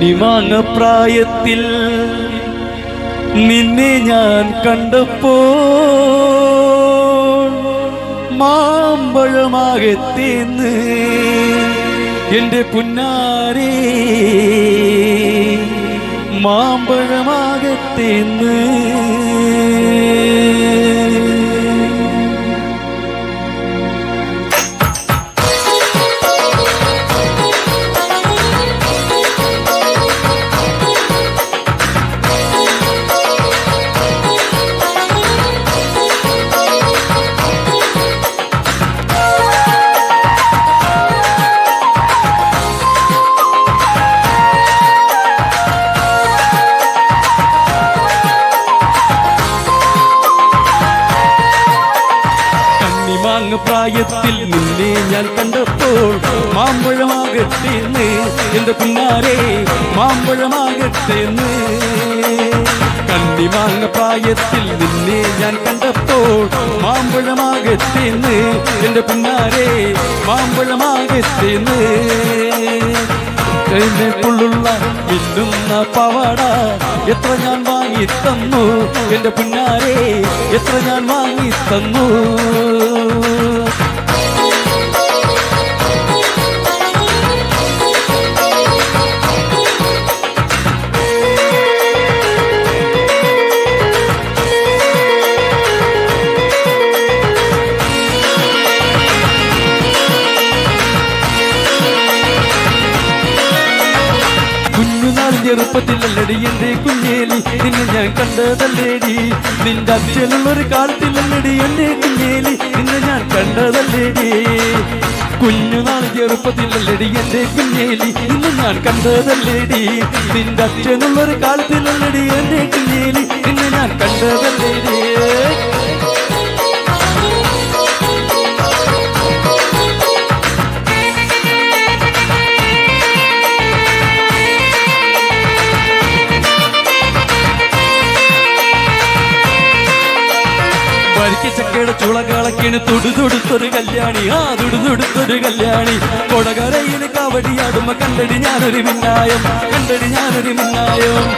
നിമാങ്ങ പ്രായത്തിൽ നിന്നെ ഞാൻ കണ്ടപ്പോ മാമ്പഴമാകത്തേന്ന് എന്റെ പുന്നാരേ മാമ്പഴമാകത്തേന്ന് കണ്ണിമാങ്ങ പ്രായത്തിൽ നിന്നെ ഞാൻ കണ്ടപ്പോൾ മാമ്പഴമാകട്ടേന്ന് എന്റെ പിന്നാരെ മാമ്പഴമാകട്ടേന്ന് കണ്ണിമാങ്ങ പ്രായത്തിൽ നിന്നെ ഞാൻ കണ്ടപ്പോൾ മാമ്പഴമാകട്ടേന്ന് എന്റെ പിന്നാരെ മാമ്പഴമാകട്ടേന്ന് എഴുന്നേക്കുള്ളുള്ള മിന്നുന്ന പവാട എത്ര ഞാൻ വാങ്ങി തന്നു എന്റെ പിന്നാരെ എത്ര ഞാൻ വാങ്ങി തന്നു കുഞ്ഞുനാൾ ചെറുപ്പത്തിലല്ലടി എന്റെ കുഞ്ഞേലി. നിന്നെ ഞാൻ കണ്ടതല്ലേടി. നിന്റെ അച്ഛനുള്ളൊരു കാലത്തിലല്ലടി എന്റെ കുഞ്ഞേലി. നിന്നെ ഞാൻ കണ്ടതല്ലേടി. കുഞ്ഞുനാൾ ചെറുപ്പത്തിലല്ലടി എന്റെ കുഞ്ഞേലി. നിന്നെ ഞാൻ കണ്ടതല്ലേടി. നിന്റെ അച്ഛനുള്ളൊരു കാലത്തിലല്ലടി എന്റെ കുഞ്ഞേലി. നിന്നെ ഞാൻ ചക്കയുടെ ചുളകളക്കിന് തുടുതുടുത്തൊരു കല്യാണി. ആ തുടുതുടുത്തൊരു കല്യാണി. കൊടകരയിൽ കവടിയാടുമ്പോ കണ്ടടി ഞാനൊരു മിന്നായം. കണ്ടടി ഞാനൊരു മിന്നായം.